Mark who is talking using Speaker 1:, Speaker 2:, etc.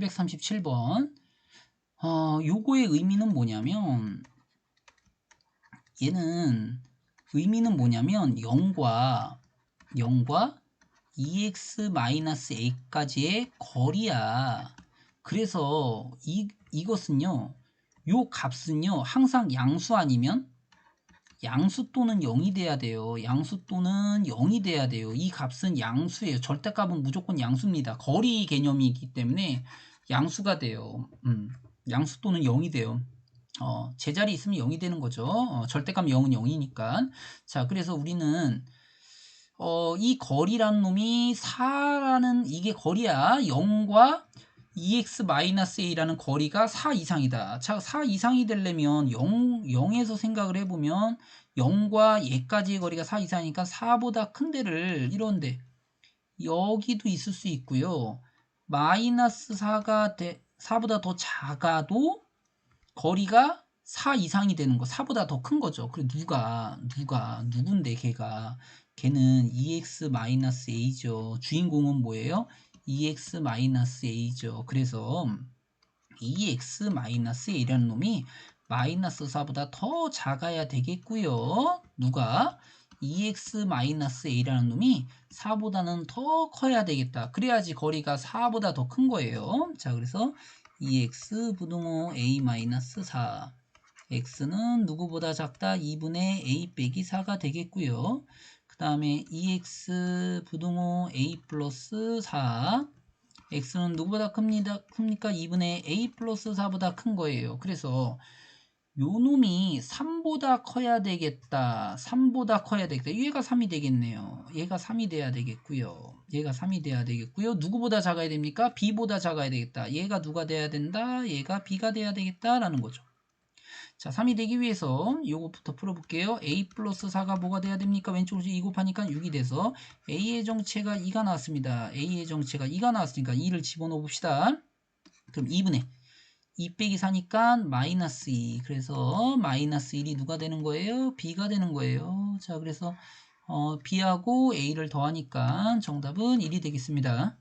Speaker 1: 737번. 어, 요거의 의미는 뭐냐면 얘는 의미는 뭐냐면 0과 0과 2x-a까지의 거리야. 그래서 이, 이것은요. 요 값은요. 항상 양수 아니면 양수 또는 0이 돼야 돼요. 양수 또는 0이 돼야 돼요. 이 값은 양수예요. 절대값은 무조건 양수입니다. 거리 개념이기 때문에 양수가 돼요. 음, 양수 또는 0이 돼요. 어, 제자리 있으면 0이 되는 거죠. 어, 절대값 0은 0이니까. 자, 그래서 우리는 어, 이 거리라는 놈이 4라는 이게 거리야. 0과 2x-a라는 거리가 4 이상이다. 자, 4 이상이 되려면 0, 0에서 생각을 해보면 0과 얘까지의 거리가 4 이상이니까 4보다 큰 데를 이런데 여기도 있을 수 있고요. 마이너스 4가 돼, 4보다 더 작아도 거리가 4 이상이 되는 거 4보다 더 큰 거죠. 그리고 누가 누가 누군데 걔가 걔는 EX-A죠. 주인공은 뭐예요? EX-A죠. 그래서 EX-A라는 놈이 마이너스 4보다 더 작아야 되겠고요. 누가? EX-A라는 놈이 4보다는 더 커야 되겠다. 그래야지 거리가 4보다 더 큰 거예요. 자, 그래서 EX 부등호 A-4 X는 누구보다 작다 2분의 A 빼기 4가 되겠고요. 그 다음에 EX 부등호 A 플러스 4 X는 누구보다 큽니다. 큽니까? 2분의 A 플러스 4보다 큰 거예요. 그래서 요 놈이 3보다 커야 되겠다. 3보다 커야 되겠다. 얘가 3이 되겠네요. 얘가 3이 돼야 되겠고요. 얘가 3이 돼야 되겠고요. 누구보다 작아야 됩니까? B보다 작아야 되겠다. 얘가 누가 돼야 된다? 얘가 B가 돼야 되겠다라는 거죠. 자, 3이 되기 위해서 요것부터 풀어볼게요. a 플러스 4가 뭐가 돼야 됩니까? 왼쪽으로 2 곱하니까 6이 돼서 a의 정체가 2가 나왔습니다. a의 정체가 2가 나왔으니까 2를 집어넣어 봅시다. 그럼 2분의 2 빼기 4니까 마이너스 2 그래서 마이너스 1이 누가 되는 거예요? b가 되는 거예요. 자 그래서 어, b하고 a를 더하니까 정답은 1이 되겠습니다.